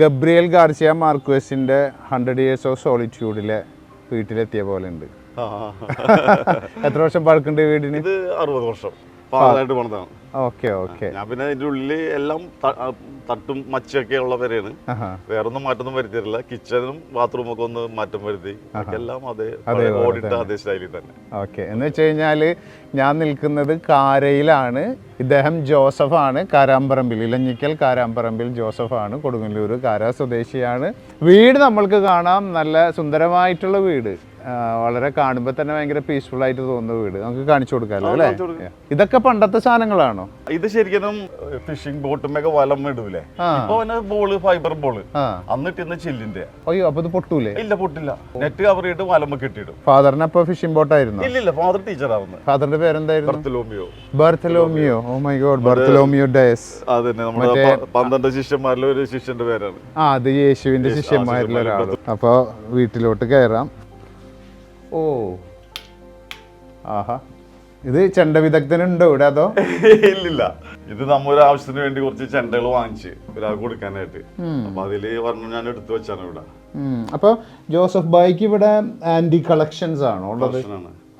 Gabriel Garcia മാർക്വേസിന്റെ hundred years of സോളിറ്റ്യൂഡിലെ വീട്ടിലെത്തിയ പോലെ ഉണ്ട്. എത്ര വർഷം പഴക്കുണ്ട് വീടിന്? ഇത് അറുപത് വർഷം. പാതായിട്ട് പണിതാണ്. Okay okay. ഞാൻ പിന്നെ അതിന്റെ ഉള്ളിൽ എല്ലാം തട്ടും മച്ചൊക്കെ ഉള്ള പേരാണ് വേറൊന്നും മാറ്റൊന്നും വരുത്തിയിട്ടില്ല. കിച്ചണും ബാത്റൂമും ഒക്കെ ഒന്ന് മാറ്റം വരുത്തി. എല്ലാം അതേ ഓടിട്ട് അതേ സ്റ്റൈലിൽ തന്നെ. ഓക്കെ. എന്ന് വെച്ച് കഴിഞ്ഞാൽ ഞാൻ നിൽക്കുന്നത് കാരയിലാണ്. ഇദ്ദേഹം ജോസഫാണ് കാരാമ്പറമ്പിൽ. ഇലഞ്ഞിക്കൽ കാരാമ്പറമ്പിൽ ജോസഫാണ് കൊടുങ്ങല്ലൂർ കാര സ്വദേശിയാണ്. വീട് നമ്മൾക്ക് കാണാം. നല്ല സുന്ദരമായിട്ടുള്ള വീട്. വളരെ കാണുമ്പോൾ തന്നെ ഭയങ്കര പീസ്ഫുൾ ആയിട്ട് തോന്നുന്ന വീട്. നമുക്ക് കാണിച്ചു കൊടുക്കാമല്ലോ അല്ലേ? ഇതൊക്കെ പണ്ടത്തെ സാധനങ്ങളാണോ? ഇത് ശരിക്കും ഫിഷിംഗ് ബോട്ടും ഒക്കെ വലം ഇടൂലേ. ഇപ്പൊ ബോൾ ഫൈബർ ബോൾ അന്നിട്ടിന്ന് ചില്ലിന്റെ. അയ്യോ അപ്പൊ ഇത് പൊട്ടൂലേ? ഇല്ല പൊട്ടില്ല. നെറ്റ് കവർ ചെയ്തിട്ട് വലം കെട്ടിയിടും ഫാദറിന് അപ്പൊ ഫിഷിംഗ് ബോട്ടായിരുന്നു ഇല്ല ഫാദർ ടീച്ചർ ആവുന്നു ഫാദറിന്റെ പേരെന്തായിരുന്നു? Bartholomew. Bartholomew. Oh my god Bartholomew Dias അതന്നെ നമ്മുടെ പന്ത്രണ്ട് ശിഷ്യന്മാരിലെ ഒരു ശിഷ്യന്റെ പേരാണ്. ആ അത് യേശുവിന്റെ ശിഷ്യന്മാരിൽ ഒരാൾ അപ്പോൾ വീട്ടിലോട്ട് കയറാം ഓ. ആഹാ. ഇത് ചെണ്ട വിദഗ്ധനുണ്ടോ ഇവിടെ അതോ? ഇല്ലില്ല. ഇത് നമ്മ ഒരു ആവശ്യത്തിന് വേണ്ടി കുറച്ച് ചെണ്ടകൾ വാങ്ങിച്ച് ഒരാൾക്ക് കൊടുക്കാനായിട്ട്. അപ്പൊ അതിൽ പറഞ്ഞു ഞാൻ എടുത്തു വെച്ചാണ് ഇവിടെ. അപ്പൊ ജോസഫ് ബായിക്ക് ഇവിടെ ആന്റി കളക്ഷൻസ് ആണോ ഉള്ളത്.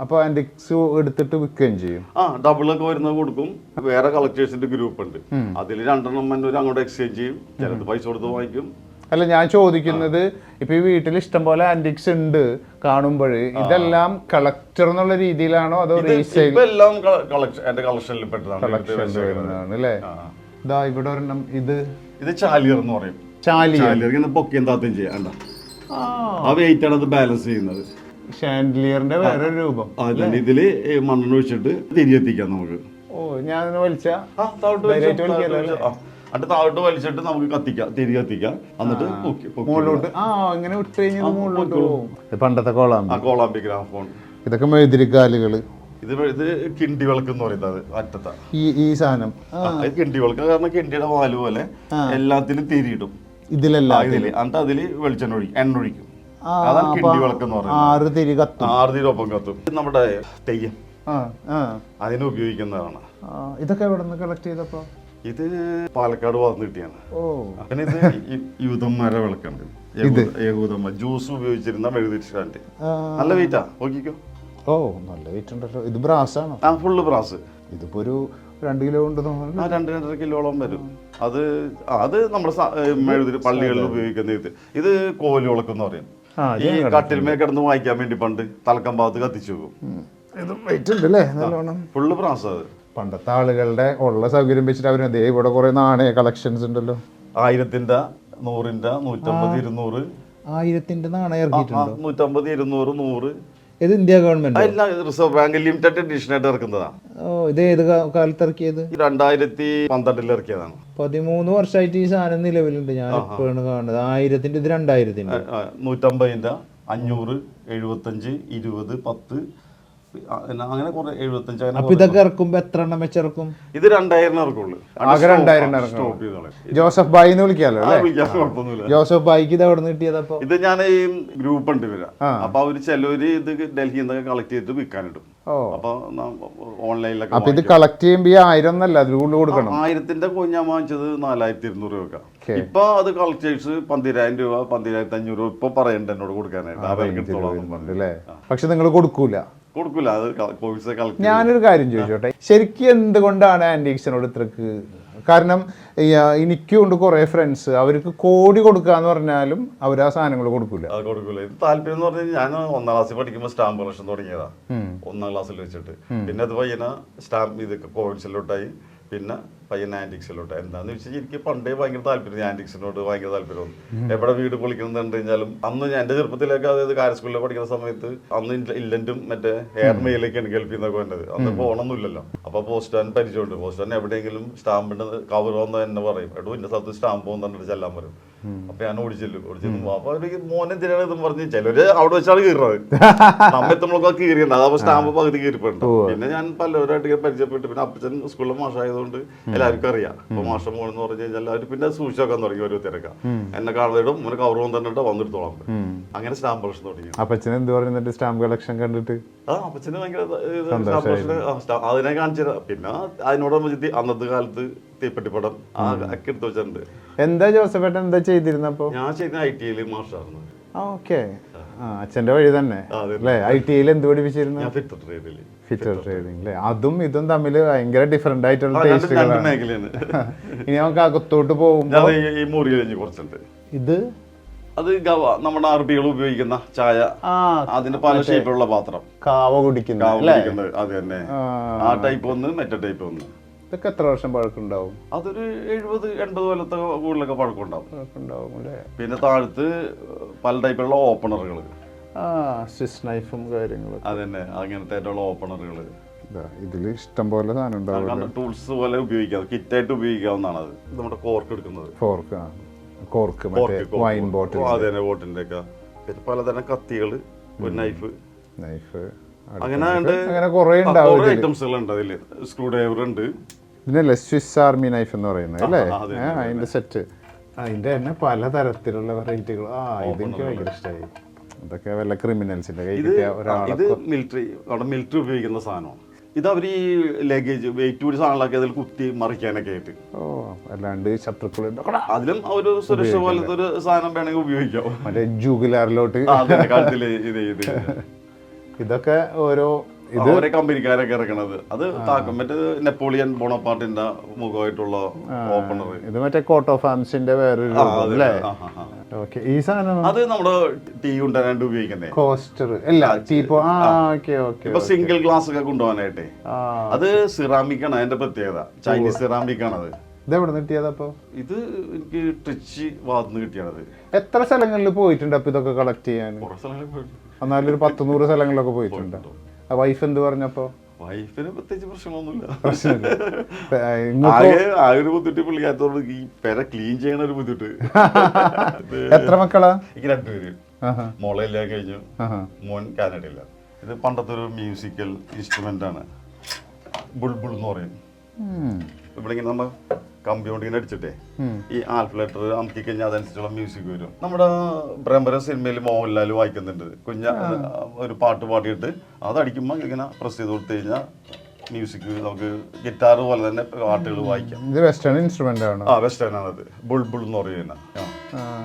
അപ്പോൾ ആന്റിക്സ് എടുത്തിട്ട് വിൽക്കുകയും ചെയ്യും. ആ ഡബിൾ ഒക്കെ വരുന്നത് കൊടുക്കും. വേറെ കളക്ടേഴ്സിന്റെ ഗ്രൂപ്പ് ഉണ്ട്. അതിൽ രണ്ടെണ്ണം ഒരു അങ്ങോട്ട് എക്സ്ചേഞ്ച് ചെയ്യും. ചിലത് പൈസ കൊടുത്ത് വാങ്ങിക്കും. അല്ല ഞാൻ ചോദിക്കുന്നത് ഇപ്പൊ ഈ വീട്ടിൽ ഇഷ്ടംപോലെ ആന്റിക്സ് ഉണ്ട് കാണുമ്പോൾ ഇതെല്ലാം കളക്ടർ എന്നുള്ള രീതിയിലാണോ അതോ റീസെയിൽ എല്ലാം കളക്ഷനിൽ പെട്ടതാണ്. അല്ലേ? ഇതാ ഇവിടെ ഒരെണ്ണം ഇത്? ഇത് ചാലിയർ എന്ന് പറയും. ചാലി ചാലിയർ പൊക്കിയും താത്തും ചെയ്യാണ്ട ആ. വെയിറ്റ് ആണ് അത് ബാലൻസ് ചെയ്യുന്നത്. ഷാൻഡ്ലിയറിന്റെ വേറെ രൂപം അതന്നെ. ഇതിൽ മണ്ണെണ്ണ ഒഴിച്ചിട്ട് തിരിയെത്തിക്കാം നമുക്ക്. ഓ ഞാൻ വലിച്ച? ആ, താഴോട്ട് വലിച്ചിട്ട് നമുക്ക് കത്തിക്കാം തിരി കത്തിക്കാം എന്നിട്ട് മുകളിലോട്ട്. ആ ഇങ്ങനെ വിട്ട് കഴിഞ്ഞാൽ മുകളിലോട്ട് പോകും. പണ്ടത്തെ കോളാമ്പി ആ കോളാമ്പി ഗ്രാമഫോൺ ഇതൊക്കെ മെഴുതിരിക്കാലുകൾ ഇത് ഇത് കിണ്ടി വിളക്ക് എന്ന് പറയുന്നത് അറ്റത്താ. ഈ ഈ സാധനം. ഇത് കിണ്ടി വിളക്ക് കാരണം കിണ്ടിയുടെ വാൽ പോലെ എല്ലാത്തിലും തിരിയിടും. ഇതിലല്ല ഇതിൽ. എന്നിട്ട് അതിൽ വെളിച്ചെണ്ണ ഒഴിക്കും എണ്ണ ഒഴിക്കും. അതാണ് കിണ്ടി വിളക്ക് എന്ന് പറയുന്നത്. ആറ് തിരി കത്തും. ആർതിരൊപ്പം കത്തും. ഇത് നമ്മുടെ തെയ്യം. ആ ആ. അതിന് ഉപയോഗിക്കുന്നതാണ്. ഇതൊക്കെ എവിടെ നിന്ന് കളക്ട് ചെയ്തപ്പോ? ഇത് പാലക്കാട് വളർന്നു കിട്ടിയാണ്. പിന്നെ ഇത് യൂതം മര വിളക്കുണ്ട് യഹൂദന്മാർ ജ്യൂസ് ഉപയോഗിച്ചിരുന്ന മെഴുതിരി നല്ല വെയിറ്റാ നോക്കിക്കോ. ഓ നല്ല വെയിറ്റ് ഉണ്ടല്ലോ. ഇത് ബ്രാസ് ആണോ? ആ ഫുള്ള് ബ്രാസ്. ഇതിപ്പോ ഒരു രണ്ട് കിലോ ഉണ്ട് ആ രണ്ട് രണ്ടര കിലോളം വരും. അത് അത് നമ്മുടെ മെഴുതിരി പള്ളികളിൽ ഉപയോഗിക്കുന്ന ഇത്. ഇത് കോലി വിളക്കെന്ന് പറയും. ഈ കട്ടിൽമേ കിടന്ന് വായിക്കാൻ വേണ്ടി പണ്ട് തലക്കം ഭാഗത്ത് കത്തിച്ചു പോകും ഇത് വെയിറ്റ് ഉണ്ട് അല്ലേ? നല്ലോണം. ഫുള്ള് ബ്രാസ് അത്. പണ്ടത്തെ ആളുകളുടെ ഉള്ള സൗകര്യം വെച്ചിട്ട് അവർ ദേ ഇവിടെ കുറെ നാണയ കളക്ഷൻസ് ഉണ്ടല്ലോ. ആയിരത്തിന്റെ നൂറിന്റെ നൂറ്റമ്പത് ഇരുന്നൂറ്. ആയിരത്തിന്റെ നാണയം ഇറക്കിയിട്ടുണ്ടോ? നൂറ്റമ്പത് ഇരുന്നൂറ് നൂറ്. ഇത് India government reserve bank limited edition ആയിട്ട് ഇറക്കുന്നതാ. ഓ ഇത് ഏത് കാലത്ത് ഇറക്കിയത്? രണ്ടായിരത്തി പന്ത്രണ്ടിൽ ഇറക്കിയതാണ്. പതിമൂന്ന് വർഷമായിട്ട് ഈ സാധനം നിലവിലുണ്ട്. ഞാൻ ഇപ്പോഴാണ് കാണുന്നത്. ആയിരത്തിന്റെ ഇത് രണ്ടായിരത്തിന്റെ നൂറ്റമ്പതിന്റെ അഞ്ഞൂറ് എഴുപത്തഞ്ച് ഇരുപത് പത്ത് അങ്ങനെ കുറെ എഴുപത്തഞ്ച് അങ്ങനെ അപ്പൊ ഇതൊക്കെ ഇറക്കുമ്പോ എത്ര എണ്ണം വെച്ചിറക്കും ഇത് രണ്ടായിരം ഇറക്കുള്ളൂ. ആകെ രണ്ടായിരം ഇറക്കണം. സ്റ്റോപ്പ് ചെയ്തോളെ. ജോസഫ് ബായി എന്ന് വിളിക്കാലോ അല്ലേ? വിളിക്കാൻ കുഴപ്പമൊന്നുമില്ല. ജോസഫ് ബായിക്ക് ഇത് എവിടെ നിന്ന് കിട്ടിയതപ്പോ ഇത് ഞാൻ ഈ ഗ്രൂപ്പ് ഉണ്ട് ഇവരാ. അപ്പൊ അവർ ചിലവര് ഇത് ഡൽഹിയിൽ നിന്നൊക്കെ കളക്ട് ചെയ്തിട്ട് വിൽക്കാനിടും ഓ. അപ്പൊ ഓൺലൈനിലൊക്കെ അപ്പൊ ഇത് കളക്ട് ചെയ്യുമ്പോ ഈ ആയിരം എന്നല്ല അതിൽ കൂടുതൽ കൊടുക്കണം. ആയിരത്തിന്റെ ഞാൻ വാങ്ങിച്ചത് നാലായിരത്തി ഇരുന്നൂറ് രൂപ ഇപ്പൊ അത് കളക്ടേഴ്സ് പന്തിരായിരം രൂപ പന്തിരായിരത്തി അഞ്ഞൂറ് രൂപ ഇപ്പൊ പറയണ്ട എന്നോട് കൊടുക്കാനായിട്ട്. ആ അല്ലേ? പക്ഷെ നിങ്ങൾ കൊടുക്കൂല. കൊടുക്കൂല അത് കോഴ്സ് കളക്ട് ഞാനൊരു കാര്യം ചോദിച്ചോട്ടെ? ശരിക്കും എന്തുകൊണ്ടാണ് ആന്റിക്സിനോട് ഇത്രക്ക് കാരണം എനിക്ക് കൊണ്ട് കുറെ ഫ്രണ്ട്സ് അവർക്ക് കോടി കൊടുക്കാന്ന് പറഞ്ഞാലും അവർ ആ സാധനങ്ങൾ കൊടുക്കില്ല അത് കൊടുക്കില്ല ഇത് താല്പര്യം എന്ന് പറഞ്ഞാൽ ഞാൻ ഒന്നാം ക്ലാസ്സിൽ പഠിക്കുമ്പോൾ സ്റ്റാമ്പ് കളക്ഷൻ തുടങ്ങിയതാ. ഒന്നാം ക്ലാസ്സിൽ വെച്ചിട്ട്. പിന്നെ അത് പയ്യന സ്റ്റാമ്പ് ഇത് കോഴ്സിലോട്ടായി പിന്നെ പയ്യൻ ആന്റിക്സിലോട്ട് എന്താന്ന് വെച്ചാൽ എനിക്ക് പണ്ടേ ഭയങ്കര താല്പര്യം ആന്റിക്സിനോട് ഭയങ്കര താല്പര്യം എവിടെ വീട് പൊളിക്കണം എന്ന് കഴിഞ്ഞാലും അന്ന് ഞാൻ എന്റെ ചെറുപ്പത്തിലൊക്കെ അതായത് കാര്യ സ്കൂളിൽ പഠിക്കുന്ന സമയത്ത് അന്ന് ഇല്ലന്റും മറ്റേ ഹെയർ മെയിലേക്കാണ് ഗൾഫിൽ നിന്നൊക്കെ വന്നത്. അന്ന് പോകണമെന്നില്ലല്ലോ അപ്പൊ പോസ്റ്റാൻ പരിചയമുണ്ട്. പോസ്റ്റാൻ എവിടെയെങ്കിലും സ്റ്റാമ്പിന്റെ കവർ വന്ന് എന്നെ പറയും. എടോ ഇന്ന സ്ഥലത്ത് സ്റ്റാമ്പ് വന്നിട്ട് ചെല്ലാൻ പറയും. അപ്പൊ ഞാൻ ഓടിച്ചെല്ലും ഓടിച്ചു അപ്പൊ അവർക്ക് മോനെ എന്തിനാണ് ഇതും പറഞ്ഞ് ചിലര് അവിടെ വെച്ചാണ് കീറുന്നത് നമ്മ എത്തുമ്പോഴൊക്കെ കീറിയുണ്ട് അതാ സ്റ്റാമ്പ് പകുതി കീറിപ്പോണ്ട് പിന്നെ ഞാൻ പലവരായിട്ട് പരിചയപ്പെട്ടു പിന്നെ അപ്പച്ചൻ സ്കൂളിലെ മാഷായതുകൊണ്ട് എല്ലാവർക്കും അറിയാം. അപ്പൊ മാഷം എന്ന് പറഞ്ഞു കഴിഞ്ഞാൽ അവർ പിന്നെ സൂക്ഷിച്ചൊക്കെ തുടങ്ങി ഓരോരുത്തരൊക്കെ എന്നെ കാണുന്നിടും മോനെ കവർ തന്നെ വന്നെടുത്തോളാം. അങ്ങനെ സ്റ്റാമ്പ് കളക്ഷൻ തുടങ്ങി. അപ്പച്ചൻ എന്ത് പറയുന്നുണ്ട് സ്റ്റാമ്പ് കളക്ഷൻ കണ്ടിട്ട്? ആ അപ്പച്ചന് ഭയങ്കര അതിനെ കാണിച്ചു പിന്നെ അതിനോട് അന്നത്തെ കാലത്ത് തീപ്പെട്ടിപ്പടം ആ ഒക്കെ എടുത്ത് വെച്ചിട്ടുണ്ട്. എന്താ ജോസഫേട്ടൻ എന്താ ചെയ്തിരുന്നപ്പോ? ഞാൻ ചെയ്ത ഐ ടി ഐയിൽ മാഷായിരുന്നു. ഓക്കെ. അച്ഛന്റെ വഴി തന്നെ. അല്ലേ? ഐ ടി ഐയിൽ എന്ത് പഠിപ്പിച്ചിരുന്നു? ഫിറ്റർ ട്രേഡിൽ ഫിറ്റർ ട്രേഡിംഗ് അല്ലേ? അതും ഇതും തമ്മിൽ ഭയങ്കര ഡിഫറെന്റ് ആയിട്ടുള്ള ടേസ്റ്റുകളാണ് ഇനി നമുക്ക് അകത്തോട്ട് പോകും ഞാൻ ഈ- മുറി കഴിഞ്ഞ് കുറച്ചുണ്ട്. ഇത്? അത് ഗവ നമ്മുടെ അറബികൾ ഉപയോഗിക്കുന്ന ചായ. അതിന്റെ അതിന് പല ഷേപ്പിലുള്ള പാത്രം. കാവ കുടിക്കുന്നത് അത് തന്നെ. ആ. ടൈപ്പ് ഒന്ന് മറ്റേ ടൈപ്പ് ഒന്ന്. ഇതൊക്കെ എത്ര വർഷം പഴക്കമുണ്ടാവും? അതൊരു എഴുപത് എൺപത് കൊല്ലത്തെ കൂടുതലൊക്കെ പഴക്കമുണ്ടാവും. പഴക്കമുണ്ടാവും അല്ലേ? പിന്നെ താഴത്ത് പല ടൈപ്പുള്ള ഓപ്പണറുകൾ. ആ സ്വിസ് നൈഫും കാര്യങ്ങളും. അത് തന്നെ അങ്ങനത്തെ ആയിട്ടുള്ള ഓപ്പണറുകൾ. ഇതാ ഇതിൽ ഇഷ്ടം പോലെ സാധനം ഉണ്ടാവും ടൂൾസ് പോലെ ഉപയോഗിക്കാം കിറ്റായിട്ട് ഉപയോഗിക്കാവുന്നതാണ് അത്. നമ്മുടെ കോർക്ക് എടുക്കുന്നത്. കോർക്ക് കോർക്ക് വൈൻ ബോട്ടിൽ അതന്നെ ഒക്കെ പിന്നെ പലതരം കത്തികൾ ഒരു നൈഫ്. നൈഫ് അങ്ങനെ അങ്ങനെ കുറേ ഇതിൽ. ഐറ്റംസുകൾ ഉണ്ട് അതിൽ. സ്ക്രൂ ഡ്രൈവർ ഉണ്ട്. ഇതിനല്ലേ സ്വിസ് ആർമി നൈഫ് എന്ന് പറയുന്നത് അല്ലേ? അതിന്റെ സെറ്റ് അതിന്റെ തന്നെ പലതരത്തിലുള്ള വെറൈറ്റികൾ ആ ഇതെനിക്ക് ഭയങ്കര ഇഷ്ടമായി ഇതൊക്കെ വല്ല ക്രിമിനൽസിന്റെ കൈ ഇത് കിട്ടിയ ആ, ഇത് മിലിറ്ററി അവിടെ മിലിറ്ററി ഉപയോഗിക്കുന്ന സാധനമാണ്. ഇത് അവർ ഈ ലഗേജ് വെയിറ്റ് കൂടി സാധനങ്ങളൊക്കെ അതിൽ കുത്തി മറിക്കാനൊക്കെ ആയിട്ട്. ഓ അല്ലാണ്ട് ശത്രുക്കളുണ്ട് അതിലും ഒരു സുരക്ഷ പോലത്തെ ഒരു സാധനം വേണമെങ്കിൽ ഉപയോഗിക്കാം. മറ്റേ ജൂഗുലാറിലോട്ട് ഇത് ഇതൊക്കെ ഓരോ ഇത് അവരെ കമ്പനിക്കാരൊക്കെ ഇറക്കണത്. അത് താക്കും. മറ്റേ നെപ്പോളിയൻ ബോണപ്പാർട്ടിന്റെ മുഖമായിട്ടുള്ള ഓപ്പണർ ഇത് മറ്റേ കോട്ടോ ഫാംസിന്റെ വേറൊരു രൂപം അല്ലേ ഈ സാധനം അത് നമ്മുടെ ടീ ഉണ്ടാനായിട്ട് ഉപയോഗിക്കുന്നത് കോസ്റ്റർ അല്ല ഓക്കെ ഇപ്പൊ സിംഗിൾ ഗ്ലാസ് ഒക്കെ കൊണ്ടുപോകാനായിട്ടേ. അത് സിറാമിക് ആണ് അതിന്റെ പ്രത്യേകത. ചൈനീസ് സിറാമിക് ആണത് ഇത് എനിക്ക് ട്രിച്ചി വാർന്ന് കിട്ടിയാണത്. എത്ര സ്ഥലങ്ങളിൽ പോയിട്ടുണ്ട് അപ്പൊ ഇതൊക്കെ കളക്ട് ചെയ്യാൻ? കുറെ സ്ഥലങ്ങളിൽ പോയിട്ട് എന്നാലും ഒരു പത്ത് നൂറ് സ്ഥലങ്ങളിലൊക്കെ പോയിട്ടുണ്ട്. വൈഫ് എന്ത് പറഞ്ഞപ്പോ? വൈഫിന് പ്രത്യേകിച്ച് പ്രശ്നമൊന്നുമില്ല ആകെ ആകെ ആ ഒരു ബുദ്ധിമുട്ട് പുള്ളിക്കാത്തോട് ഈ പെര ക്ലീൻ ചെയ്യണ ഒരു ബുദ്ധിമുട്ട്. എത്ര മക്കളാ? എനിക്ക് രണ്ടുപേര്. മോളെ എല്ലാം കഴിഞ്ഞു. മോൻ കാനഡയില്ല ഇത് പണ്ടത്തെ ഒരു മ്യൂസിക്കൽ ഇൻസ്ട്രുമെന്റ് ആണ്. ബുൾബുൾ എന്ന് പറയും. ഇവിടെ ഇങ്ങനെ നമ്മൾ കമ്പി കൊണ്ട് അടിച്ചിട്ടേ. ഈ ആൽഫ് ലെറ്റർ അമുക്കി കഴിഞ്ഞാൽ അതനുസരിച്ചുള്ള മ്യൂസിക് വരും. നമ്മുടെ ബ്രഹ്മര സിനിമയിൽ മോഹൻലാൽ വായിക്കുന്നുണ്ട്. കുഞ്ഞ ഒരു പാട്ട് പാടിയിട്ട് അത് അടിക്കുമ്പോൾ ഇങ്ങനെ പ്രസ് ചെയ്ത് കൊടുത്തു കഴിഞ്ഞാൽ മ്യൂസിക് നമുക്ക് ഗിറ്റാർ പോലെ തന്നെ പാട്ടുകൾ വായിക്കാം. ഇത് വെസ്റ്റേൺ ഇൻസ്ട്രുമെന്റ് ആണ്? ആ വെസ്റ്റേൺ ആണത് ബുൾ എന്ന് പറയുന്നത്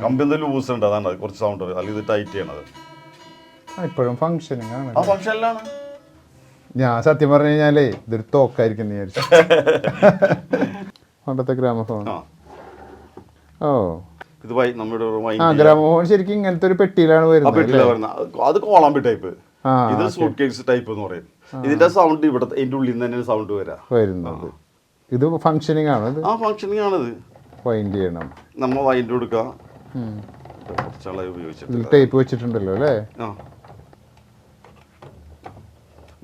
കമ്പി എന്തെങ്കിലും ലൂസ് ഉണ്ട് അതാണ് അത്. കുറച്ച് സൗണ്ട് അല്ലെങ്കിൽ ഇത് ടൈറ്റ് ചെയ്യണത് ഇപ്പോഴും ഫംഗ്ഷനിങ് ആണ് ആ ഫംഗ്ഷനിലാണ് ഞാൻ സത്യം പറഞ്ഞു കഴിഞ്ഞാലേ ഇതൊരു തോക്കായിരിക്കും എന്ന് വിചാരിച്ചു. പണ്ടത്തെ ഗ്രാമഫോൺ. ഓ. ഇത് നമ്മുടെ ആ ഗ്രാമഫോൺ ശരിക്കും ഇങ്ങനത്തെ ഒരു പെട്ടിയിലാണ് വരുന്നത് അത് കോളാമ്പി ടൈപ്പ്. ഇത് സൂട്ട് കേസ് ടൈപ്പ് എന്ന് പറയും. ഇതിന്റെ സൗണ്ട് ഇവിടെ ഇതിന്റെ ഉള്ളിൽ നിന്ന് തന്നെ സൗണ്ട് വരാ. വരുന്നത്. ഇത് ഫങ്ഷനിങ് ആണ് ഇത്? ആ ഫംഗ്ഷനിങ് ആണിത് വൈൻഡ് ചെയ്യണം. നമ്മ വൈൻഡ് കൊടുക്കുക ഇതിൽ ടേപ്പ് വെച്ചിട്ടുണ്ടല്ലോ അല്ലേ?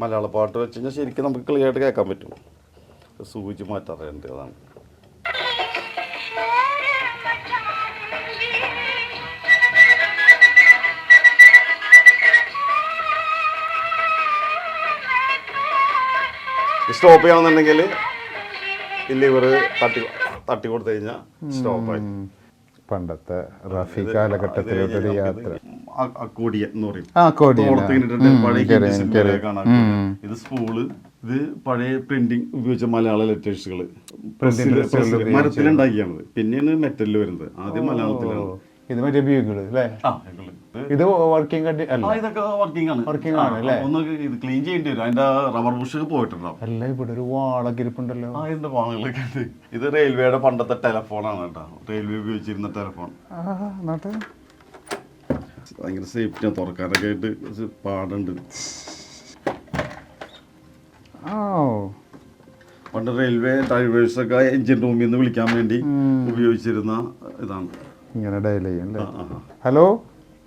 മലയാള പാട്ട് വെച്ച് കഴിഞ്ഞാൽ ശരിക്കും നമുക്ക് ക്ലിയർ ആയിട്ട് കേൾക്കാൻ പറ്റും. സൂചി മാറ്റാറുണ്ട് സ്റ്റോപ്പ് ചെയ്യണമെന്നുണ്ടെങ്കിൽ ലിവർ തട്ടി തട്ടി കൊടുത്തു കഴിഞ്ഞാൽ സ്റ്റോപ്പായി. പണ്ടത്തെ റഫി കാലഘട്ടത്തിലോട്ടൊരു യാത്ര. എന്ന് പറയും. ഇത് സ്പൂൾ ഇത് പഴയ പ്രിന്റിംഗ് ഉപയോഗിച്ച മലയാള ലെറ്റേഴ്സുകൾ മരത്തിലുണ്ടാക്കിയാണത് പിന്നെയാണ് മെറ്റലിൽ വരുന്നത്. ആദ്യം മലയാളത്തിലാണ്. ഇത് മറ്റേ അല്ലേ? ഇങ്ങൾ. ഇത് വർക്കിംഗ് അല്ല. ഇതൊക്കെ വർക്കിംഗ് ആണ്. Working ആണ് അല്ലേ? ഒന്ന് ഇത് ക്ലീൻ ചെയ്യേണ്ടി വരും. അതിന്റെ റബ്ബർ ബുഷ് പോയിട്ടുണ്ടാവും. അല്ല ഇവിടെ ഒരു വാളൊക്കെ ഇരിപ്പുണ്ടല്ലോ. ആ ഇതിന്റെ ഭാഗങ്ങളൊക്കെ ഉണ്ട്. ഇത് റെയിൽവേയുടെ പണ്ടത്തെ ടെലഫോണാണ് കേട്ടോ. റെയിൽവേ ഉപയോഗിച്ചിരുന്ന ടെലഫോൺ ഭയങ്കര സേഫ്റ്റി തുറക്കാനൊക്കെ ആയിട്ട് പാടുണ്ട്. പണ്ട് റെയിൽവേ ഡ്രൈവേഴ്സൊക്കെ എഞ്ചിൻ റൂമിൽ നിന്ന് വിളിക്കാൻ വേണ്ടി ഉപയോഗിച്ചിരുന്ന ഇതാണ്. ഇങ്ങനെ ഡയൽ ചെയ്യും. ഹലോ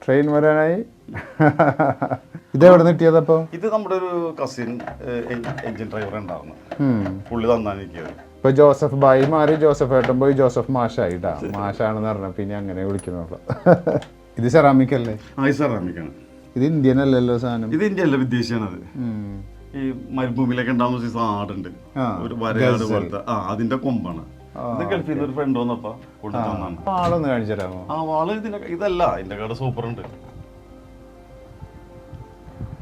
ട്രെയിൻ വരാനായി. ഇത് എവിടെ കിട്ടിയതപ്പോ ഇത് നമ്മുടെ ഒരു കസിൻ എഞ്ചിൻ ഡ്രൈവർ ഉണ്ടായിരുന്നു. പുള്ളി തന്നാണ് ഇപ്പൊ ജോസഫ് ബായി മാറി ജോസഫ് ഏട്ടൻ പോയി ജോസഫ് മാഷായിട്ടാ. മാഷാണെന്ന് പറഞ്ഞ പിന്നെ അങ്ങനെ വിളിക്കുന്നുള്ളു ഇത് സെറാമിക് അല്ലേ? ആ സെറാമിക്കാണ് ഇത് ഇന്ത്യൻ അല്ലല്ലോ സാധനം. ഇത് ഇന്ത്യ അല്ല വിദേശിയാണത്. അത് ഈ മരുഭൂമിയിലൊക്കെ ഉണ്ടാവുന്ന സൈസ് ആടുണ്ട് ഒരു വരയാട് പോലത്തെ. ആ അതിന്റെ കൊമ്പാണ്. ഇത് ഗൾഫിൽ നിന്ന് ഒരു ഫ്രണ്ട് വന്നപ്പോ കൊണ്ടുവന്നാണ് ആളൊന്ന് കാണിച്ചു തരാമോ? ആ വാൾ ഇതല്ല ഇതിന്റെ കട സൂപ്പർ ഉണ്ട്.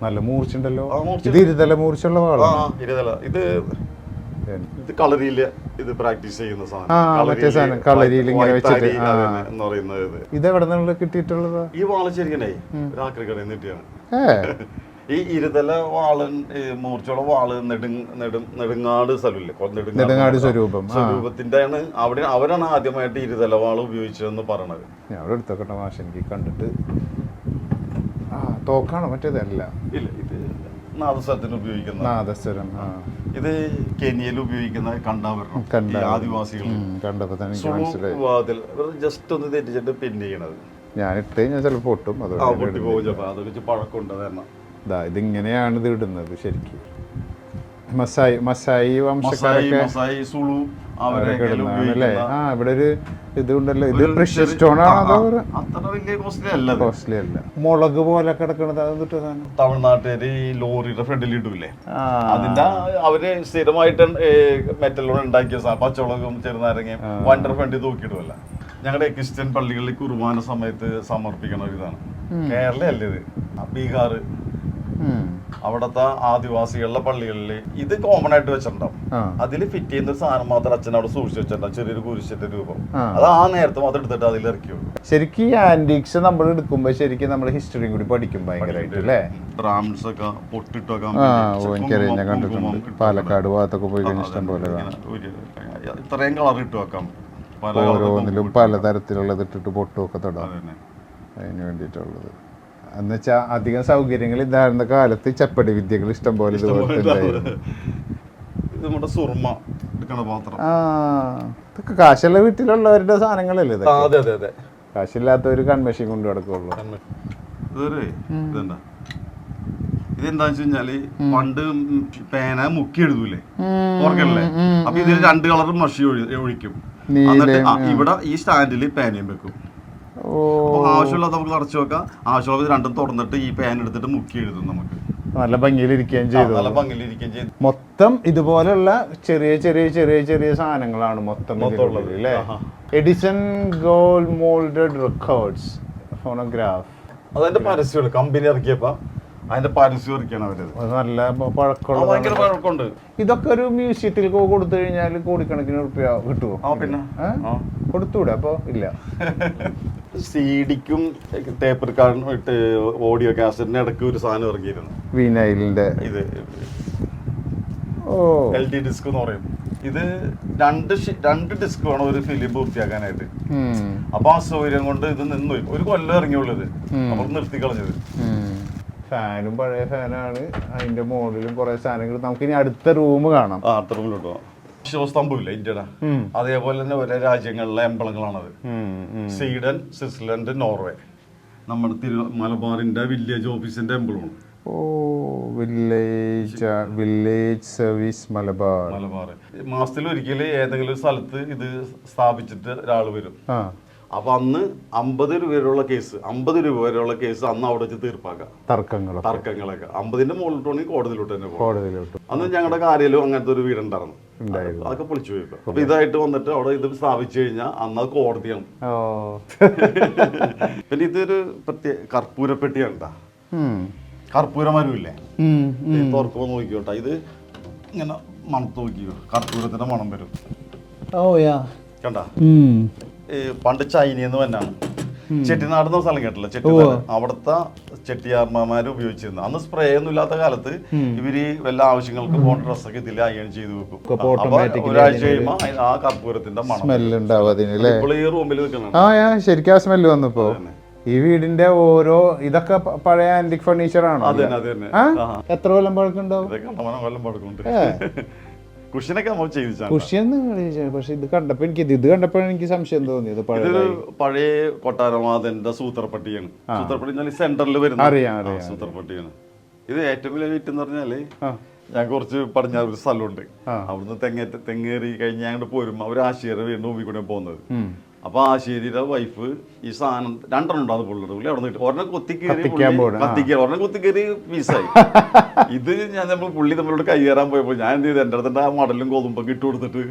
നല്ല മൂർച്ചുണ്ടല്ലോ ഇത് ഇരുതല മൂർച്ചുള്ള വാളാണ് ഇരുതല. ഇത് ഇത് കളരിയിൽ ഇത് പ്രാക്ടീസ് ചെയ്യുന്ന സാധനം, കളരിയിൽ ഇങ്ങനെ വെച്ചിട്ട്. എന്ന് പറയുന്നത് ഇത്. എവിടെ നിന്നുള്ള കിട്ടിയിട്ടുള്ളത്? ഈ വാള ശരിക്കണേ രാത്രി കടയിൽ നിന്ന് കിട്ടിയാണ് ഈ ഇരുതല വാൾ മൂർച്ചയുള്ള വാൾ നെടുങ് നെടും നെടുങ്ങാട് സ്ഥലമില്ലേ? നെടുങ്ങാട് സ്വരൂപം. സ്വരൂപത്തിന്റെയാണ് അവിടെ അവരാണ് ആദ്യമായിട്ട് ഇരുതല വാൾ ഉപയോഗിച്ചതെന്ന് പറയണത് ഞാൻ അവിടെ എടുത്തോക്കട്ടെ മാഷ എനിക്ക് കണ്ടിട്ട്. ആ തോക്കാണ് മറ്റേതല്ല ഇല്ല ഇത് നാദസ്വരത്തിന് ഉപയോഗിക്കുന്ന നാദസ്വരം ഇത് കെനിയയിൽ ഉപയോഗിക്കുന്ന കണ്ടാവരണം ആദിവാസികൾ. കണ്ടപ്പോ തന്നെ മനസ്സിലായി. ജസ്റ്റ് ഒന്ന് തെറ്റിച്ചിട്ട് പിൻ ചെയ്യണത്. ഞാൻ ഇട്ട് കഴിഞ്ഞാൽ ചിലപ്പോൾ പൊട്ടും ആ അതുകൊണ്ട് പൊട്ടി പോകും ചിലപ്പോൾ അത് പഴക്കം ഉണ്ട് കാരണം. ഇതാ ഇതിങ്ങനെയാണ് ഇത് ഇടുന്നത് ശരിക്കും. മസായി മസായി വംശക്കാരൊക്കെ മസായി സുളു അവരൊക്കെ അവരൊക്കെ ഇടുന്നതാണ് ആ ഇവിടെ ഒരു ഇതുണ്ടല്ലോ. ഇത് ഒരു സ്റ്റോൺ ആണോ അതോ കോസ്റ്റ്ലി അല്ല. മുളക് പോലെ കിടക്കണത് അത് തമിഴ്നാട്ടുകാര് ഈ ലോറിയുടെ ഫ്രണ്ടിൽ ഇടൂലേ? അതിന്റെ അവർ സ്ഥിരമായിട്ട് മെറ്റലോട് ഉണ്ടാക്കിയ സാ- പച്ചമുളകും ചെറുനാരങ്ങയും വണ്ടർ ഫ്രണ്ടിൽ തൂക്കിയിടുമല്ല ഞങ്ങളുടെ ക്രിസ്ത്യൻ പള്ളികളിൽ കുർബാന സമയത്ത് സമർപ്പിക്കണ ഒരു ഇതാണ് കേരള അല്ലേ ഇത് ബീഹാർ. അവിടുത്തെ ആദിവാസികളുടെ പള്ളികളിൽ ഇത് കോമൺ ആയിട്ട് വെച്ചിട്ടുണ്ടാവും. അതിൽ ഫിറ്റ് ചെയ്യുന്ന ഒരു സാധനം മാത്രം അച്ഛൻ അവിടെ സൂക്ഷിച്ച് വെച്ചിട്ടുണ്ടാവും. ചെറിയൊരു കുരിശിന്റെ രൂപം. അത് ആ നേരത്തെ മാത്രം എടുത്തിട്ട് അതിൽ ഇറക്കിയുള്ളൂ ശരിക്കും ഈ ആന്റിക്സ് നമ്മൾ എടുക്കുമ്പോ ശരിക്കും നമ്മൾ ഹിസ്റ്ററിയും കൂടി പഠിക്കും ഭയങ്കരമായിട്ട് അല്ലേ? ഒക്കെ എനിക്കറിയാം കണ്ടിട്ടുണ്ട്. പാലക്കാട് ഭാഗത്തൊക്കെ പോയി കഴിഞ്ഞാൽ ഇഷ്ടം പോലെ ഇത്രയും കളർ ഇട്ട് വെക്കാം. ഓരോന്നിലും പലതരത്തിലുള്ളത് ഇട്ടിട്ട് പൊട്ടുമൊക്കെ തൊടാം. അതിന് വേണ്ടിയിട്ടുള്ളത്. എന്നുവെച്ചാൽ അധികം സൗകര്യങ്ങൾ ഇതായിരുന്ന കാലത്ത് ചപ്പടി വിദ്യകൾ ഇഷ്ടം പോലെ നമ്മുടെ സുർമ എടുക്കണ പാത്രം. ആ ഇതൊക്കെ കാശുള്ള വീട്ടിലുള്ളവരുടെ സാധനങ്ങളല്ലേ അതെ അതെ അതെ. കാശില്ലാത്തവർ കൺമെഷീൻ കൊണ്ടു നടക്കുള്ളൂ. ഇതൊരു ഇതെന്താ? വെച്ച് കഴിഞ്ഞാൽ പണ്ട് പേന മുക്കി എഴുതൂലേ ഓർക്കല്ലേ അപ്പൊ ഇതിൽ രണ്ട് കളർ മഷി ഒഴി- ഒഴിക്കും. എന്നിട്ട് ഇവിടെ ഈ സ്റ്റാൻഡിൽ പേനയും വെക്കും. ആവശ്യമുള്ളത് നമുക്ക് അടച്ചു വെക്കാം. ആവശ്യമുള്ളത് രണ്ടും തുറന്നിട്ട് ഈ പാൻ എടുത്തിട്ട് മുക്കി എഴുതും നമുക്ക്. നല്ല ഭംഗിയിലിരിക്കുകയും ചെയ്തു. നല്ല ഭംഗിയിലിരിക്കുകയും ചെയ്തു. മൊത്തം ഇതുപോലെയുള്ള ചെറിയ ചെറിയ ചെറിയ ചെറിയ സാധനങ്ങളാണ് മൊത്തം അല്ലേ. Edison gold moulded records phonograph അതെന്റെ പരസ്യമാണ് കമ്പനി ഇറക്കിയപ്പോ അതിന്റെ പരസ്യം ഇറക്കിയാണ് അവരത്. നല്ല ഭയങ്കര പഴക്കമുണ്ട്. ഇതൊക്കെ ഒരു മ്യൂസിയത്തിൽ കൊടുത്തു കഴിഞ്ഞാൽ കോടിക്കണക്കിന് റുപ്യ കിട്ടുമോ പിന്നെ. കൊടുത്തൂടെ? അപ്പൊ ഇല്ല. സി ഡിക്കും ടേപ്പ് റെക്കാർഡിനും ഇട്ട് ഓഡിയോ കാസറ്റിന് ഇടയ്ക്ക് ഒരു സാധനം ഇറങ്ങിയിരുന്നു. വിനൈലിന്റെ ഇത് ഓ. എൽ ഡി ഡിസ്ക് എന്ന് പറയും. ഇത് രണ്ട് രണ്ട് ഡിസ്ക് വേണം ഒരു ഫിലിം പൂർത്തിയാക്കാനായിട്ട്. അപ്പൊ ആ സൗകര്യം കൊണ്ട് ഇത് നിന്നു. ഒരു കൊല്ലം ഇറങ്ങിയുള്ളത്. അപ്പോൾ നിർത്തി കളഞ്ഞത്. ഫാനും പഴയ ഫാനാണ്. അതിന്റെ മോഡലും കുറെ സാധനങ്ങൾ നമുക്ക് ഇനി അടുത്ത റൂം കാണാം. അടുത്ത റൂമിലോട്ട് പോവാം. ശിവസ്തംഭമില്ല ഇന്ത്യയുടെ. അതേപോലെ തന്നെ ഓരോ രാജ്യങ്ങളിലെ എംബളങ്ങളാണത്. Sweden Switzerland Norway. നമ്മുടെ തിരു മലബാറിന്റെ വില്ലേജ് ഓഫീസിന്റെ എംബിളമാണ് ഓ village village service Malabar. Malabar. മാസത്തിൽ ഒരിക്കൽ ഏതെങ്കിലും ഒരു സ്ഥലത്ത് ഇത് സ്ഥാപിച്ചിട്ട് ഒരാൾ വരും. അപ്പൊ അന്ന് അമ്പത് രൂപ വരെയുള്ള കേസ് അമ്പത് രൂപ വരെയുള്ള കേസ് അന്ന് അവിടെ വെച്ച് തീർപ്പാക്കാം. തർക്കങ്ങളൊക്കെ. തർക്കങ്ങളൊക്കെ. അമ്പതിന്റെ മുകളിലോട്ടാണെങ്കിൽ കോടതിയിലോട്ട് തന്നെ പോകും. കോടതിയിലോട്ട്. അന്ന് ഞങ്ങളുടെ കാര്യയിലും അങ്ങനത്തെ ഒരു വീടുണ്ടായിരുന്നു. അതൊക്കെ പൊളിച്ചു പോയി അപ്പൊ ഇതായിട്ട് വന്നിട്ട് അവിടെ ഇത് സ്ഥാപിച്ചു കഴിഞ്ഞാൽ അന്ന് അത് കോടതിയാണ് പിന്നെ ഇതൊരു പ്രത്യേക കർപ്പൂരപ്പെട്ടിയാണ് ട്ടാ. ഉം. കർപ്പൂര മരമില്ലേ ഉം, തുറക്കുമ്പോൾ നോക്കിയോട്ടെ ഇത് ഇങ്ങനെ മണത്ത് നോക്കിയോ കർപ്പൂരത്തിന്റെ മണം വരും. ഓ യാ. കണ്ട? പണ്ട് ചൈനയെന്ന് തന്നെയാണ് ചെട്ടിനാട് എന്ന സ്ഥലം കേട്ടില്ല ചെട്ടിനാട് അവിടുത്തെ ചെട്ടിയാർമാര് ഉപയോഗിച്ചിരുന്നു. അന്ന് സ്പ്രേ ഒന്നും ഇല്ലാത്ത കാലത്ത് ഇവർ എല്ലാ ആവശ്യങ്ങൾക്ക് പോണ ഡ്രസ്സൊക്കെ ഇതിൽ അയൺ ചെയ്ത് വെക്കും. അപ്പൊ ഒരാഴ്ച കഴിയുമ്പോ ആ കർപ്പൂരത്തിന്റെ മണം. ഈ റൂമിൽ നിൽക്കണം ആ ശരിക്കും ആ സ്മെല്ല് വന്നപ്പോ. ഈ വീടിന്റെ ഓരോ ഇതൊക്കെ പഴയ ആന്റിക് ഫർണിച്ചർ ആണോ. എത്ര കൊല്ലം പഴക്കുണ്ടാവും പടക്കുന്നുണ്ട് നമ്മൾ ചെയ്തിച്ചാണ് കുഷിയെന്ന് പക്ഷെ ഇത് കണ്ടപ്പോ എനിക്ക് ഇത് കണ്ടപ്പോഴാണ് എനിക്ക് സംശയം തോന്നിയത് ഇതൊരു പഴയ കൊട്ടാരമാതന്റെ സൂത്രപ്പട്ടിയാണ്. സൂത്രപ്പട്ടി സെന്ററിൽ വരുന്ന സൂത്രപ്പട്ടിയാണ്. ഇത് ഏറ്റവും വലിയ വിറ്റ് എന്ന് പറഞ്ഞാൽ ഞാൻ കുറച്ച് പടിഞ്ഞാറ് ഒരു സ്ഥലമുണ്ട്. അവിടുന്ന് തെങ്ങേറ്റ തെങ്ങേറി കഴിഞ്ഞ് ഞങ്ങളുടെ പോരും. അവർ ആശീർവ വീണ്ടും ഉമ്മിക്കൂടെ കൂടെ പോകുന്നത് ആ ആശേരിയുടെ വൈഫ് ഈ സാധനം രണ്ടെണ്ണം ഉണ്ടാകും പുള്ളിയുടെ പുള്ളി അവിടെ നിന്ന് ഒരെണ്ണം കൊത്തി കയറി കത്തിക്കാൻ പോണ്, ആ. കത്തിക്കുക ഒരെണ്ണം കൊത്തി കയറി പീസായി ഇത് ഞാൻ നമ്മൾ പുള്ളി തമ്മിലോട്ട് കൈയേറാൻ പോയപ്പോൾ ഞാൻ എന്ത് ചെയ്തു? എന്റെ അടുത്തിന്റെ ആ മടലും ഗോതമ്പൊക്കെ ഇട്ട് കൊടുത്തിട്ട്.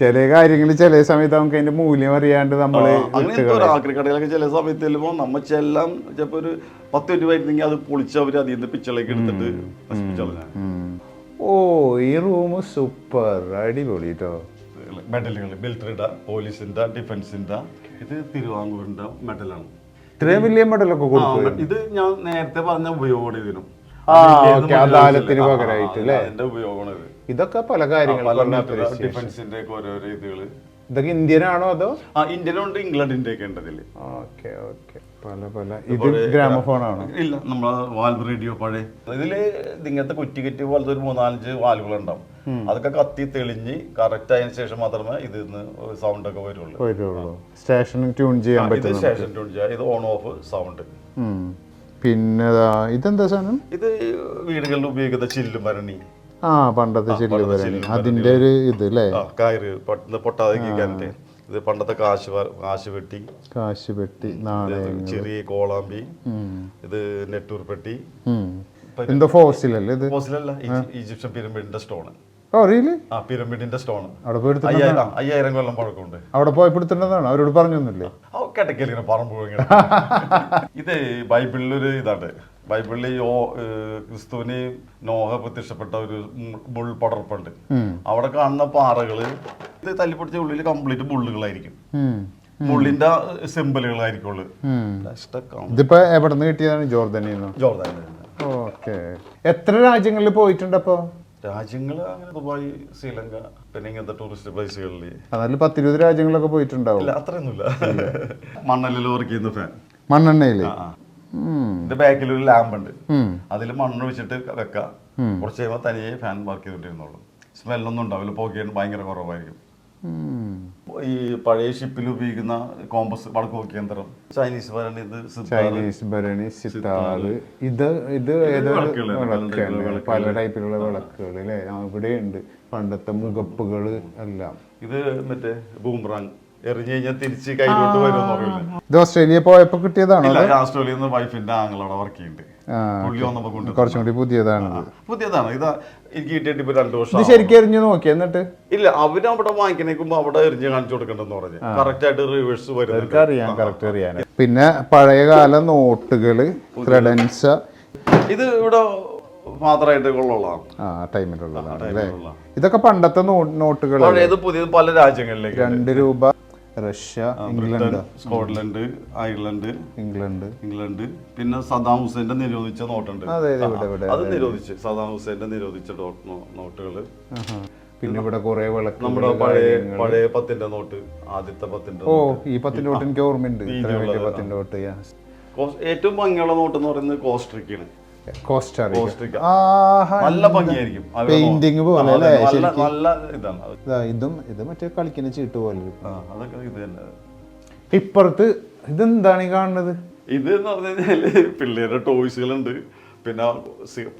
ചില കാര്യങ്ങൾ ചില സമയത്ത് നമുക്ക് അതിന്റെ മൂല്യം അറിയാണ്ട് നമ്മൾ അങ്ങനെ എന്തോ ഒരു ആക്രി കടയിലൊക്കെ ചില സമയത്ത് ചെല്ലുമ്പോൾ നമ്മ ചെല്ലാം ചിലപ്പോൾ ഒരു പത്ത് രൂപ ആയിരുന്നെങ്കിൽ അത് പൊളിച്ച് അവർ അതിൽ നിന്ന് പിച്ചളേക്ക് എടുത്തിട്ട് നശിപ്പിച്ചോളാം ഓ ഈ റൂം സൂപ്പർ അടിപൊളി കേട്ടോ മെഡലുകൾ മിലിറ്ററിയുടെ പോലീസിന്റെ ഡിഫൻസിന്റെ. ഇത് തിരുവാങ്കൂറിന്റെ മെഡലാണ്. ഇത്രയും വലിയ മെഡലൊക്കെ കൊടുക്കും ഇത് ഞാൻ നേരത്തെ പറഞ്ഞ ഉപയോഗമാണ് ഇതിനും. അദാലത്തിന് പകരമായിട്ട് അല്ലേ? ഇതൊക്കെ പല കാര്യങ്ങളും ഡിഫൻസിന്റെ ഓരോരോ ഇതുകൾ ഇതൊക്കെ ഇന്ത്യനാണോ അതോ? ആ ഇന്ത്യനുണ്ട് ഇംഗ്ലണ്ടിന്റെ ഒക്കെ ഉണ്ട് ഇതിൽ. Okay okay. പല പല. ഇത് ഗ്രാമഫോൺ ആണ് ഇല്ല നമ്മളെ വാൽവ് റേഡിയോ പഴയ. ഇതിൽ ഇങ്ങനത്തെ കുറ്റിക്കറ്റ് പോലത്തെ ഒരു മൂന്നാലഞ്ച് വാൽവുകൾ ഉണ്ടാവും അതൊക്കെ കത്തി തെളിഞ്ഞ് കറക്റ്റ് ആയതിനു ശേഷം മാത്രമേ ഇതിന്ന് സൗണ്ട് ഒക്കെ വരുള്ളൂ. സ്റ്റേഷൻ ട്യൂൺ ചെയ്യാൻ പറ്റും സ്റ്റേഷൻ ട്യൂൺ ചെയ്യാം ഇത് ഓൺ ഓഫ് സൗണ്ട് പിന്നെ ഇതെന്താ സാധനം? ഇത് വീടുകളിൽ ഉപയോഗിക്കുന്ന ചില്ലും ഭരണി. ആ പണ്ടത്തെ ചില്ല് വരണി അതിന്റെ ഒരു ഇത് അല്ലേ കയറ് പെട്ടെന്ന് പൊട്ടാതിരിക്കാനിട്ട് ഇത് പണ്ടത്തെ കാശ് വ- കാശ് പെട്ടി കാശ് പെട്ടി നാണയം ചെറിയ കോളാമ്പി. ഇത് നെട്ടൂർ പെട്ടി. ഉം. എന്തോ ഫോസിൽ അല്ലേ ഇത്? ഫോസിലല്ല ഈജിപ്ഷ്യൻ പിരമിഡിന്റെ സ്റ്റോൺ ഓ റിയലി? ആ പിരമിഡിന്റെ സ്റ്റോൺ അവിടെ പോയി എടുത്തിട്ട് അയ്യായിരം അയ്യായിരം കൊല്ലം പഴക്കമുണ്ട്. അവിടെ പോയപ്പോ എടുത്തിട്ടുണ്ടെന്നാണ് അവരോട് പറഞ്ഞൊന്നുമില്ലേ? ആ കിടക്കൽ ഇങ്ങനെ പറമ്പ് ഇങ്ങനെ. ഇത് ബൈബിളിലൊരു ഇതാണ്. ബൈബിളിൽ യോ ക്രിസ്തുവിനെയും ക്രിസ്തുവിന് നോഹ പ്രത്യക്ഷപ്പെട്ട ഒരു ബുൾ പടർപ്പുണ്ട്. അവിടെ കാണുന്ന പാറകൾ ഇത് തല്ലിപ്പൊടിച്ച ഉള്ളിൽ കംപ്ലീറ്റ് ബുള്ളുകളായിരിക്കും. ബുള്ളിന്റെ ഉം. ഇതിപ്പോ എവിടെ നിന്ന് കിട്ടിയതാണ്? ജോർദനിൽ നിന്ന് ജോർദാനിൽ ഓക്കെ. എത്ര രാജ്യങ്ങളിൽ പോയിട്ടുണ്ട് അപ്പോ? രാജ്യങ്ങൾ അങ്ങനെ ദുബായ് ശ്രീലങ്ക പിന്നെ ഇങ്ങനത്തെ ടൂറിസ്റ്റ് പ്ലേസുകളിൽ അതായത് പത്തിരുപത് രാജ്യങ്ങളൊക്കെ പോയിട്ടുണ്ടാവും. അത്രയൊന്നുമില്ല. മണ്ണലിൽ വർക്ക് ചെയ്യുന്ന ഫാൻ മണ്ണെണ്ണയിൽ? ആ ഉം. ഇത് ബാക്കിൽ ഒരു ലാമ്പ് ഉണ്ട്. അതിൽ മണ്ണ് ഒഴിച്ചിട്ട് വെക്കാം. കുറച്ച് കഴിയുമ്പോൾ തനിയെ ഫാൻ വർക്ക് ചെയ്തിട്ടിരുന്നുള്ളൂ സ്മെല്ലൊന്നും ഉണ്ടാവില്ല. പോക്കിയാണ് ഭയങ്കര കുറവായിരിക്കും. ഈ പഴയ ഷിപ്പിൽ ഉപയോഗിക്കുന്ന കോമ്പസ് വടക്ക് നോക്കി യന്ത്രം. ചൈനീസ് ഭരണി ഇത്. ചൈനീസ് ഭരണി സിത്താറ് ഇത് ഇത് ഏതൊരു പല ടൈപ്പിലുള്ള വിളക്കുകൾ അല്ലേ? അവിടെ ഉണ്ട് പണ്ടത്തെ മുഖപ്പുകൾ എല്ലാം. ഇത് മറ്റേ ബൂംറാങ് എറിഞ്ഞു കഴിഞ്ഞാൽ തിരിച്ച് കയ്യിലോട്ട് വരും ഇത് ഓസ്ട്രേലിയ പോയപ്പോ കിട്ടിയതാണോ ഇല്ല ഓസ്ട്രേലിയയിൽ നിന്ന് വൈഫിന്റെ ആങ്ങളോടെ വർക്ക് ചെയ്യുന്നുണ്ട് ആ, പുള്ളി വന്നപ്പോ കൊണ്ട് കുറച്ചും കൂടി പുതിയതാണ് ഇത്. പുതിയതാണ്. ഇത് എനിക്ക് കിട്ടിയിട്ട് ഇപ്പൊ രണ്ടു വർഷം ഇത് ശരിക്കും എറിഞ്ഞു നോക്കി എന്നിട്ട്? ഇല്ല അവർ അവിടെ വാങ്ങിക്കണേക്കുമ്പോ അവിടെ എറിഞ്ഞ് കാണിച്ചു കൊടുക്കണ്ടെന്ന് പറഞ്ഞു. കറക്റ്റ് ആയിട്ട് റിവേഴ്സ് വരും അറിയാം കറക്റ്റ് അറിയാൻ. പിന്നെ പഴയകാല നോട്ടുകൾ ക്രെഡൻസ ഇത് ഇവിടെ മാത്രമായിട്ട് ആ ടൈമിലുള്ളതാണ് ഇതൊക്കെ പണ്ടത്തെ നോട്ടുകൾ പഴയത് പുതിയത് പല രാജ്യങ്ങളിലേക്ക് രണ്ട് രൂപ Russia England. Scotland Ireland England. England പിന്നെ സദാം ഹുസൈന്റെ നിരോധിച്ച നോട്ടുണ്ട്. അതെ, നിരോധിച്ച് സദാം ഹുസൈന്റെ നിരോധിച്ച നോട്ടുകൾ പിന്നെ ഇവിടെ കുറെ വിളക്ക് നമ്മുടെ പഴയ പഴയ പത്തിന്റെ നോട്ട് ആദ്യത്തെ പത്തിന്റെ ഓ ഈ പത്തിന്റെ നോട്ട് എനിക്ക് ഓർമ്മയുണ്ട്. പത്തിന്റെ നോട്ട് ഏറ്റവും ഭംഗിയുള്ള നോട്ട് എന്ന് പറയുന്നത് കോസ്ട്രിക്കാണ്. നല്ല ഭംഗിയായിരിക്കും. അവരുടെ പോലെ? നല്ല ഇതാണ് ഇതും ഇത് മറ്റേ കളിക്കുന്ന ചീട്ട് പോലെ അതൊക്കെ ഇത് തന്നെ. ഇപ്പുറത്ത് ഇതെന്താണ് ഈ കാണുന്നത്? ഇത് എന്ന് പറഞ്ഞു കഴിഞ്ഞാൽ പിള്ളേരുടെ ടോയ്സുകളുണ്ട് പിന്നെ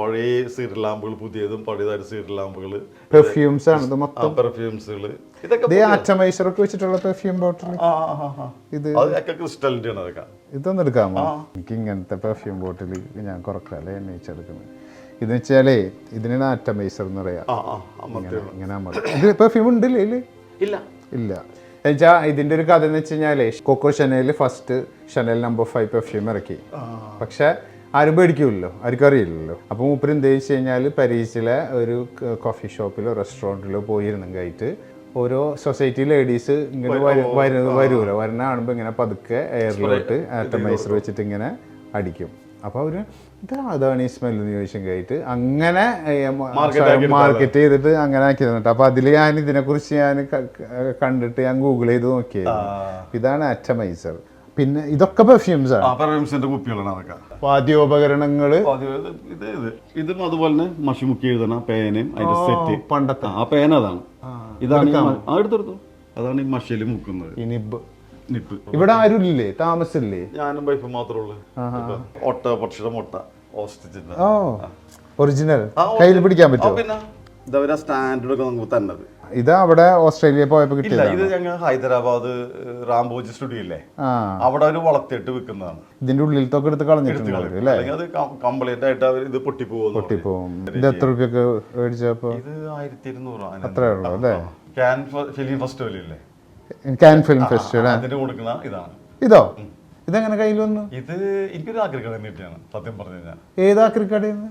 പഴയ സീരിയൽ ലാമ്പുകൾ പുതിയതും പഴയതായ സീരിയൽ ലാമ്പുകൾ പെർഫ്യൂംസ് ആണ് ഇത് മൊത്തം. പെർഫ്യൂംസുകൾ ഇതൊക്കെ ഇത് വെച്ചിട്ടുള്ള പെർഫ്യൂം ബോട്ടിൽ. ഇത് അതൊക്കെ ക്രിസ്റ്റലിന്റെ ആണ് അതൊക്കെ. ഇതൊന്നും എടുക്കാമോ? എനിക്ക് ഇങ്ങനത്തെ പെർഫ്യൂം ബോട്ടിൽ ഞാൻ കുറക്കാല്ലേ എണ്ണയിച്ചെടുക്കുന്നത് ഇതെന്ന് വെച്ചാലേ ഇതിനാണ് ആറ്റമൈസർ എന്ന് പറയാ. ഇങ്ങനെ ഇത് പെർഫ്യൂം ഉണ്ടല്ലേ ഇല്ല ഇല്ല. ഇല്ല. എന്നുവെച്ചാ ഇതിന്റെ ഒരു കഥ എന്ന് വെച്ച് കഴിഞ്ഞാലേ Coco Chanel first Chanel number five perfume ഇറക്കി. പക്ഷെ ആരും പേടിക്കില്ലല്ലോ ആർക്കും അറിയില്ലല്ലോ. അപ്പോൾ മൂപ്പര് എന്ത് വെച്ച് കഴിഞ്ഞാൽ പരീസിലെ ഒരു കോഫി ഷോപ്പിലോ റെസ്റ്റോറന്റിലോ പോയിരുന്നെങ്കിൽ കഴിയിട്ട് ഓരോ സൊസൈറ്റി ലേഡീസ് ഇങ്ങനെ വരു- വരു- വരൂല. വരുന്ന കാണുമ്പോൾ ഇങ്ങനെ പതുക്കെ എയറിലോട്ട് ആറ്റമൈസർ വെച്ചിട്ട് ഇങ്ങനെ അടിക്കും. അപ്പോൾ അവർ ഇതാ അതാണ് ഈ സ്മെല്ല് ചോദിച്ചും കഴിയിട്ട് അങ്ങനെ മാർക്കറ്റ് ചെയ്തിട്ട് അങ്ങനെ ആക്കി തന്നിട്ട്. അപ്പോൾ അതിൽ ഞാൻ ഇതിനെക്കുറിച്ച് ഞാൻ കണ്ടിട്ട് ഞാൻ ഗൂഗിൾ ചെയ്ത് നോക്കിയത് ഇതാണ് ആറ്റമൈസർ പിന്നെ ഇതൊക്കെ പെർഫ്യൂംസ് ആണ്. പെർഫ്യൂംസിന്റെ കുപ്പികളാണ് അതൊക്കെ. ഇത് ഇത് ഇത്. ഇതും അതുപോലെ തന്നെ മഷി മുക്കി എഴുതണ പേനയും അതിന്റെ സെറ്റ് പണ്ടത്തെ. ആ പേന അതാണ്. ഇതാണ് ആ എടുത്തെടുത്തു അതാണ് ഈ മഷയിൽ മുക്കുന്നത്. ഈ നിബ്. നിപ്പ് ഇവിടെ ആരും ഇല്ലേ താമസില്ലേ ഞാനും വൈഫും മാത്രമേ ഉള്ളൂ. ഇപ്പൊ ഒട്ട പക്ഷിയുടെ മുട്ട ഓസ്റ്റിച്ചിട്ട് ഒറിജിനൽ. കയ്യിൽ പിടിക്കാൻ പറ്റും പിന്നെ? ഇതവരാ സ്റ്റാൻഡേർഡ് ഒക്കെ നമുക്ക് തന്നത്. ഇത് അവിടെ ഓസ്ട്രേലിയ പോയപ്പോ ഇല്ല ഇത് ഞങ്ങൾ ഹൈദരാബാദ് റാംബോജി സ്റ്റുഡിയോ അല്ലേ ആ. അവിടെ ഒരു വളർത്തിയിട്ട് വിൽക്കുന്നതാണ്. ഇതിന്റെ ഉള്ളിലത്തൊക്കെ എടുത്ത് കളഞ്ഞിട്ടുണ്ട് അവർ, അല്ലേ? അല്ലെങ്കിൽ അത് കംപ്ലീറ്റ് ആയിട്ട് അവർ ഇത് പൊട്ടിപ്പോകുന്നു പൊട്ടിപ്പോവും ഇത് എത്ര റുപ്യൊക്കെ മേടിച്ചപ്പോ ഇത് ആയിരത്തി ഇരുന്നൂറ് അത്രേ ഉള്ളൂ അല്ലേ? ക്യാൻ ഫിലിം ഫെസ്റ്റിവൽ ഇല്ലേ? കാൻ ഫിലിം ഫെസ്റ്റിവൽ അതിന് കൊടുക്കുന്ന ഇതാണ്. ഇതോ? ഇതെങ്ങനെ കയ്യിൽ വന്നു? ഇത് എനിക്കൊരു ആഗ്രഹം കിട്ടിയാണ് സത്യം പറഞ്ഞു കഴിഞ്ഞാൽ. ഏതാ ക്രിക്കറ്റ്